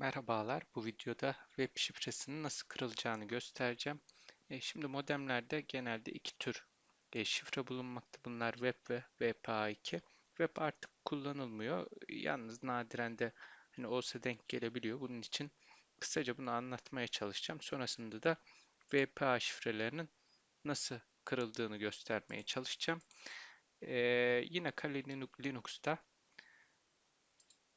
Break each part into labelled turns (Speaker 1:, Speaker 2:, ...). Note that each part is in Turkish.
Speaker 1: Merhabalar, bu videoda web şifresinin nasıl kırılacağını göstereceğim. E, şimdi modemlerde genelde iki tür e, şifre bulunmakta. Bunlar web ve WPA2. Web artık kullanılmıyor. Yalnız nadiren de hani olsa denk gelebiliyor. Bunun için kısaca bunu anlatmaya çalışacağım. Sonrasında da WPA şifrelerinin nasıl kırıldığını göstermeye çalışacağım. E, yine Kali Linux'ta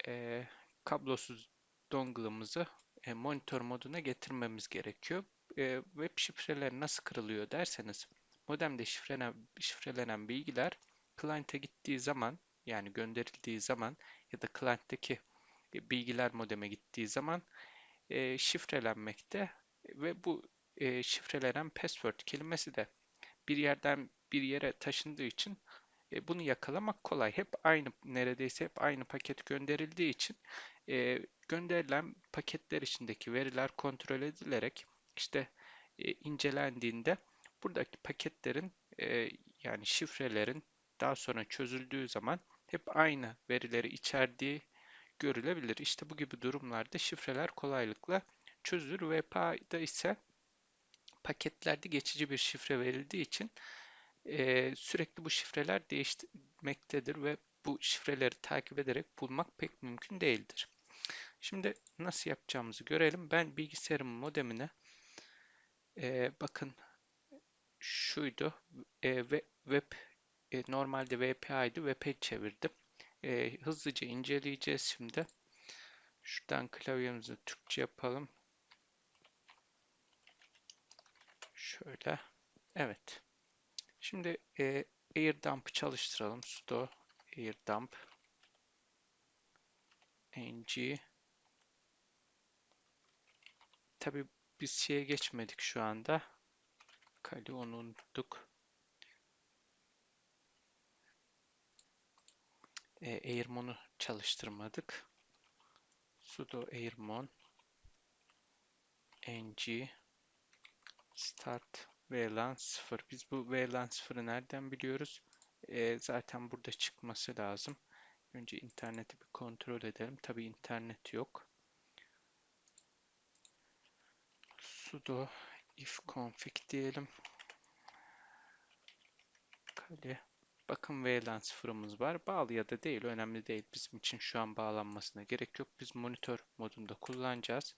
Speaker 1: e, kablosuz dongle'ımızı e, monitör moduna getirmemiz gerekiyor. E, web şifreleri nasıl kırılıyor derseniz modemde şifrelenen, şifrelenen bilgiler client'e gittiği zaman yani gönderildiği zaman ya da client'teki bilgiler modeme gittiği zaman e, şifrelenmekte ve bu e, şifrelenen password kelimesi de bir yerden bir yere taşındığı için e, bunu yakalamak kolay. Hep aynı neredeyse hep aynı paket gönderildiği için e, gönderilen paketler içindeki veriler kontrol edilerek işte e, incelendiğinde buradaki paketlerin e, yani şifrelerin daha sonra çözüldüğü zaman hep aynı verileri içerdiği görülebilir. İşte bu gibi durumlarda şifreler kolaylıkla çözülür. VPA'da ise paketlerde geçici bir şifre verildiği için e, sürekli bu şifreler değişmektedir ve bu şifreleri takip ederek bulmak pek mümkün değildir. Şimdi nasıl yapacağımızı görelim. Ben bilgisayarımın modemine e, bakın şuydu e, ve web e, normalde VPA'ydı web'e çevirdim. E, hızlıca inceleyeceğiz şimdi. Şuradan klavyemizi Türkçe yapalım. Şöyle. Evet. Şimdi e, AirDump'ı çalıştıralım. sudo airdump ng Tabi biz şeye geçmedik şu anda. Kali onu unuttuk. E, Airmon'u çalıştırmadık. sudo airmon ng start VLAN 0. Biz bu VLAN 0'ı nereden biliyoruz? E, zaten burada çıkması lazım. Önce interneti bir kontrol edelim. Tabi internet yok. sudo if config diyelim. Kale. Bakın VLAN sıfırımız var. Bağlı ya da değil. Önemli değil. Bizim için şu an bağlanmasına gerek yok. Biz monitör modunda kullanacağız.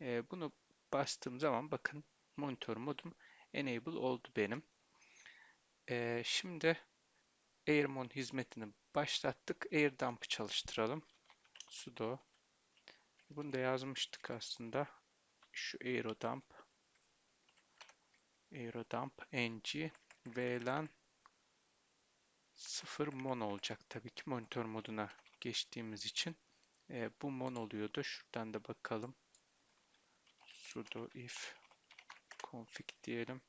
Speaker 1: Ee, bunu bastığım zaman bakın monitör modum enable oldu benim. Ee, şimdi Airmon hizmetini başlattık. AirDump'ı çalıştıralım. sudo. Bunu da yazmıştık aslında şu aerodump aerodump ng VLAN 0 mon olacak tabii ki monitör moduna geçtiğimiz için e, bu mon oluyordu. Şuradan da bakalım. sudo if config diyelim.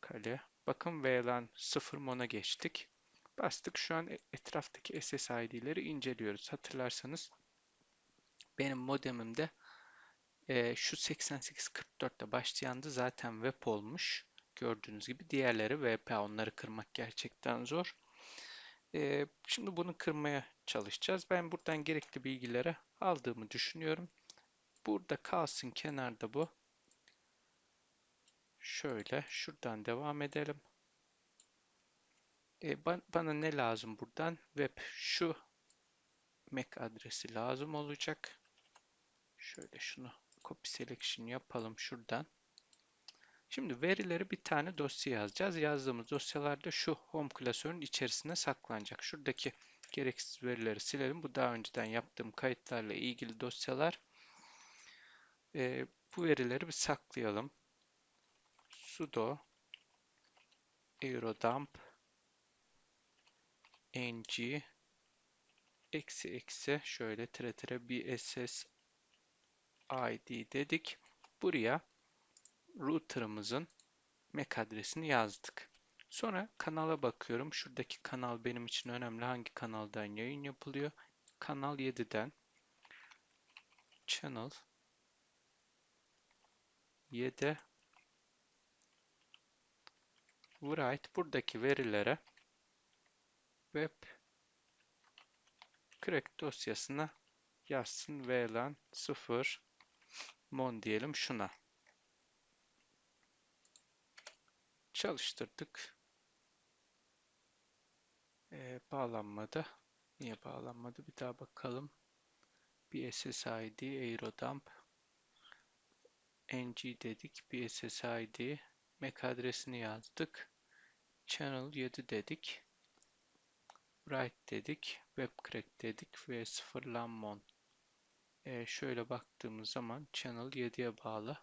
Speaker 1: Kale. Bakın VLAN 0 mon'a geçtik. Bastık. Şu an etraftaki SSID'leri inceliyoruz. Hatırlarsanız benim modemimde e, şu 8844'te başlayandı zaten web olmuş. Gördüğünüz gibi diğerleri WP. Onları kırmak gerçekten zor. E, şimdi bunu kırmaya çalışacağız. Ben buradan gerekli bilgileri aldığımı düşünüyorum. Burada kalsın kenarda bu. Şöyle şuradan devam edelim. E, bana ne lazım buradan? Web şu MAC adresi lazım olacak. Şöyle şunu copy selection yapalım şuradan. Şimdi verileri bir tane dosya yazacağız. Yazdığımız dosyalarda şu home klasörün içerisine saklanacak. Şuradaki gereksiz verileri silelim. Bu daha önceden yaptığım kayıtlarla ilgili dosyalar. Ee, bu verileri bir saklayalım. Sudo eurodump ng eksi eksi şöyle tire tire bss id dedik. Buraya router'ımızın MAC adresini yazdık. Sonra kanala bakıyorum. Şuradaki kanal benim için önemli. Hangi kanaldan yayın yapılıyor? Kanal 7'den channel 7 write buradaki verilere web crack dosyasına yazsın VLAN 0 mon diyelim şuna. Çalıştırdık. Ee, bağlanmadı. Niye bağlanmadı? Bir daha bakalım. Bir SSID, Aerodump, ng dedik. Bir SSID, MAC adresini yazdık. Channel 7 dedik. Write dedik. Webcrack dedik ve sıfırlanmon. Ee, şöyle baktığımız zaman Channel 7'ye bağlı.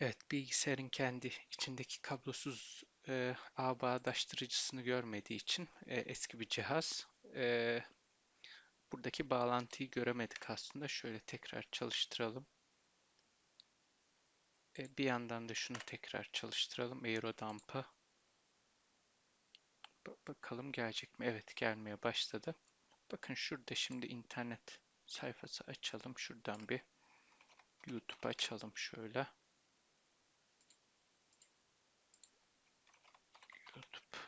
Speaker 1: Evet, bilgisayarın kendi içindeki kablosuz e, ağ bağdaştırıcısını görmediği için e, eski bir cihaz. E, buradaki bağlantıyı göremedik aslında. Şöyle tekrar çalıştıralım. E, bir yandan da şunu tekrar çalıştıralım. Aerodump'ı. Bakalım gelecek mi? Evet gelmeye başladı. Bakın şurada şimdi internet sayfası açalım. Şuradan bir YouTube açalım şöyle. YouTube.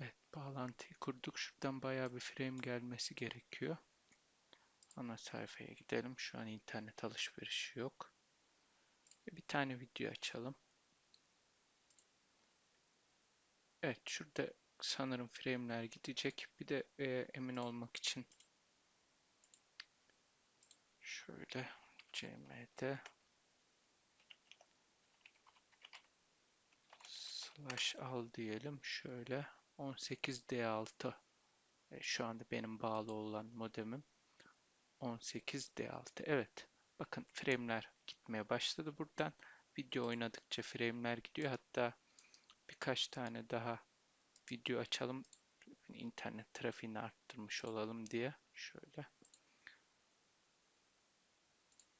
Speaker 1: Evet, bağlantıyı kurduk. Şuradan bayağı bir frame gelmesi gerekiyor. Ana sayfaya gidelim. Şu an internet alışverişi yok. Bir tane video açalım. Evet, şurada sanırım frame'ler gidecek. Bir de e, emin olmak için şöyle cmd slash al diyelim. Şöyle 18D6 e, şu anda benim bağlı olan modemim 18D6. Evet. Bakın frame'ler gitmeye başladı buradan. Video oynadıkça frame'ler gidiyor. Hatta birkaç tane daha video açalım. internet trafiğini arttırmış olalım diye. Şöyle.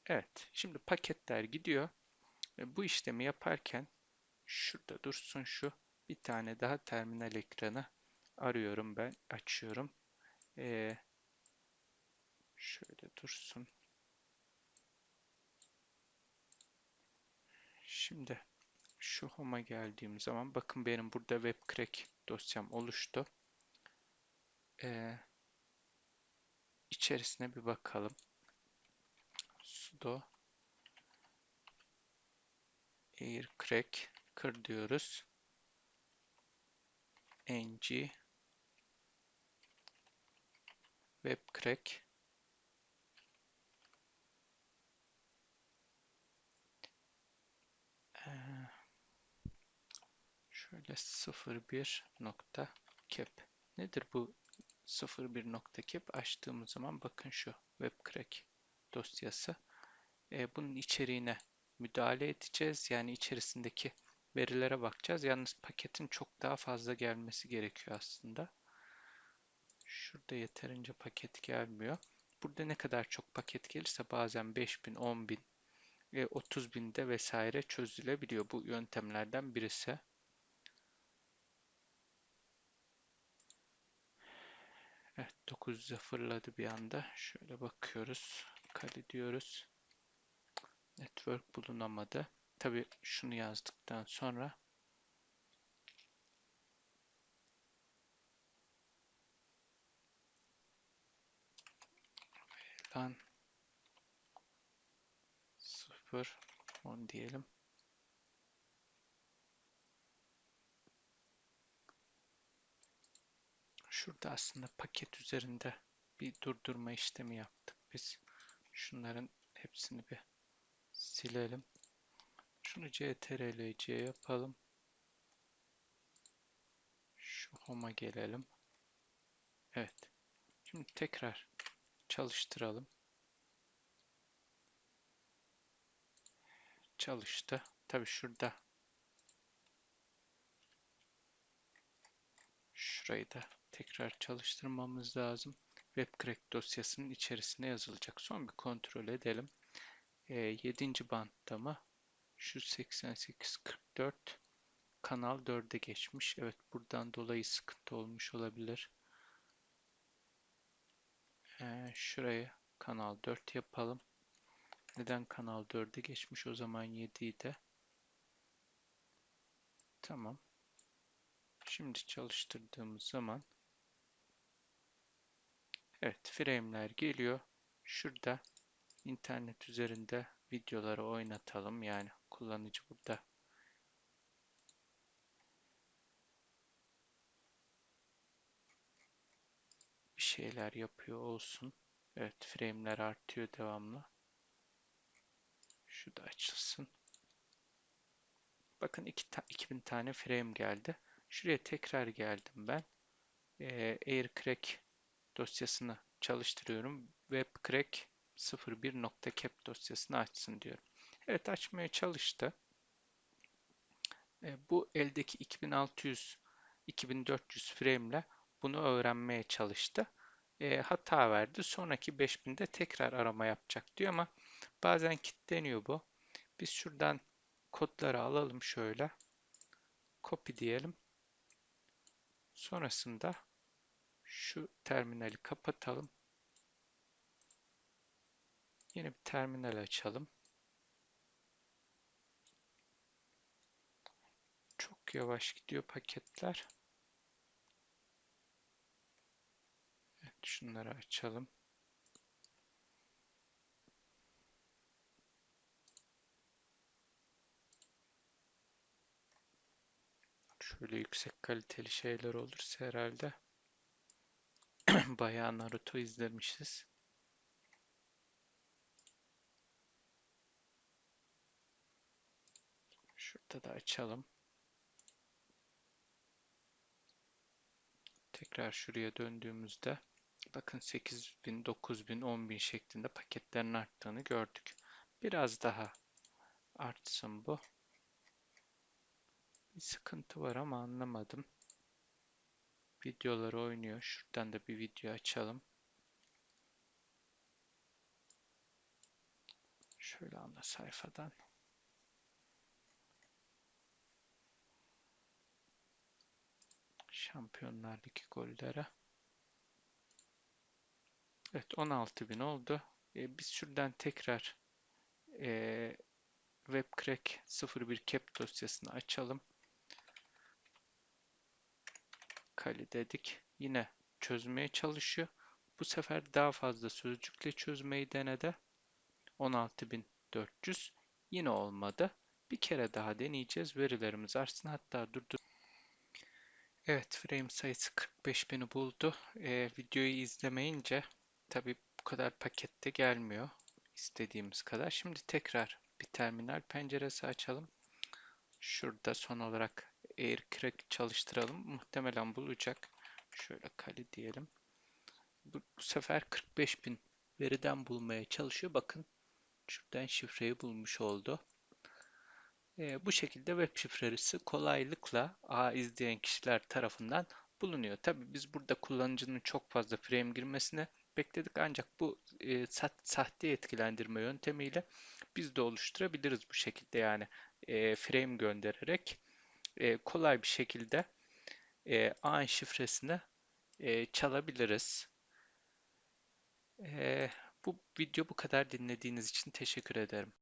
Speaker 1: Evet. Şimdi paketler gidiyor. Ve bu işlemi yaparken şurada dursun şu. Bir tane daha terminal ekranı arıyorum ben. Açıyorum. Ee, şöyle dursun. Şimdi şu home'a geldiğim zaman bakın benim burada webcrack dosyam oluştu. Ee, içerisine bir bakalım. sudo aircrack kır diyoruz. Ng webcrack Şöyle 01 nokta. Nedir bu 01 nokta? Açtığımız zaman bakın şu webcrack dosyası. E, bunun içeriğine müdahale edeceğiz. Yani içerisindeki verilere bakacağız. Yalnız paketin çok daha fazla gelmesi gerekiyor aslında. Şurada yeterince paket gelmiyor. Burada ne kadar çok paket gelirse bazen 5000, 10000, 30 binde vesaire çözülebiliyor. Bu yöntemlerden birisi. Evet 900'e fırladı bir anda. Şöyle bakıyoruz. Kali diyoruz. Network bulunamadı. Tabi şunu yazdıktan sonra lan 0 10 diyelim. Şurada aslında paket üzerinde bir durdurma işlemi yaptık biz. Şunların hepsini bir silelim. Şunu CTRL-C yapalım. Şu home'a gelelim. Evet. Şimdi tekrar çalıştıralım. Çalıştı. Tabi şurada şurayı da tekrar çalıştırmamız lazım. WebCrack dosyasının içerisine yazılacak. Son bir kontrol edelim. E, 7. bantta mı? Şu 8844 kanal 4'e geçmiş. Evet buradan dolayı sıkıntı olmuş olabilir. E, şuraya Kanal 4 yapalım. Neden Kanal 4'e geçmiş o zaman 7'yi de? Tamam. Şimdi çalıştırdığımız zaman evet frame'ler geliyor. Şurada internet üzerinde videoları oynatalım. Yani kullanıcı burada bir şeyler yapıyor olsun. Evet frame'ler artıyor devamlı. Şu da açılsın. Bakın iki ta 2000 tane frame geldi. Şuraya tekrar geldim ben. Ee, AirCrack dosyasını çalıştırıyorum. WebCrack 01.cap dosyasını açsın diyorum. Evet açmaya çalıştı. Ee, bu eldeki 2600 2400 frame ile bunu öğrenmeye çalıştı. E, hata verdi. Sonraki 5000'de tekrar arama yapacak diyor ama bazen kilitleniyor bu. Biz şuradan kodları alalım şöyle. Copy diyelim. Sonrasında şu terminali kapatalım. Yeni bir terminal açalım. Çok yavaş gidiyor paketler. Evet, şunları açalım. Şöyle yüksek kaliteli şeyler olursa herhalde bayağı Naruto izlemişiz. Şurada da açalım. Tekrar şuraya döndüğümüzde bakın 8000, 9000, 10000 şeklinde paketlerin arttığını gördük. Biraz daha artsın bu. Bir sıkıntı var ama anlamadım. Videoları oynuyor. Şuradan da bir video açalım. Şöyle ana sayfadan. Şampiyonlar Ligi golleri. Evet 16.000 oldu. Ee, biz şuradan tekrar e, WebCrack 01 cap dosyasını açalım. Kali dedik. Yine çözmeye çalışıyor. Bu sefer daha fazla sözcükle çözmeyi denedi. 16400 yine olmadı. Bir kere daha deneyeceğiz. Verilerimiz artsın. Hatta durdur. Evet frame sayısı 45.000'i buldu. Ee, videoyu izlemeyince tabi bu kadar pakette gelmiyor. istediğimiz kadar. Şimdi tekrar bir terminal penceresi açalım. Şurada son olarak AirCrack çalıştıralım. Muhtemelen bulacak. Şöyle kali diyelim. Bu, bu sefer 45.000 veriden bulmaya çalışıyor. Bakın şuradan şifreyi bulmuş oldu. E, bu şekilde web şifresi kolaylıkla ağ izleyen kişiler tarafından bulunuyor. Tabi biz burada kullanıcının çok fazla frame girmesine bekledik ancak bu e, sahte etkilendirme yöntemiyle biz de oluşturabiliriz bu şekilde yani e, frame göndererek e, kolay bir şekilde e, ağın şifresini e, çalabiliriz. E, bu video bu kadar dinlediğiniz için teşekkür ederim.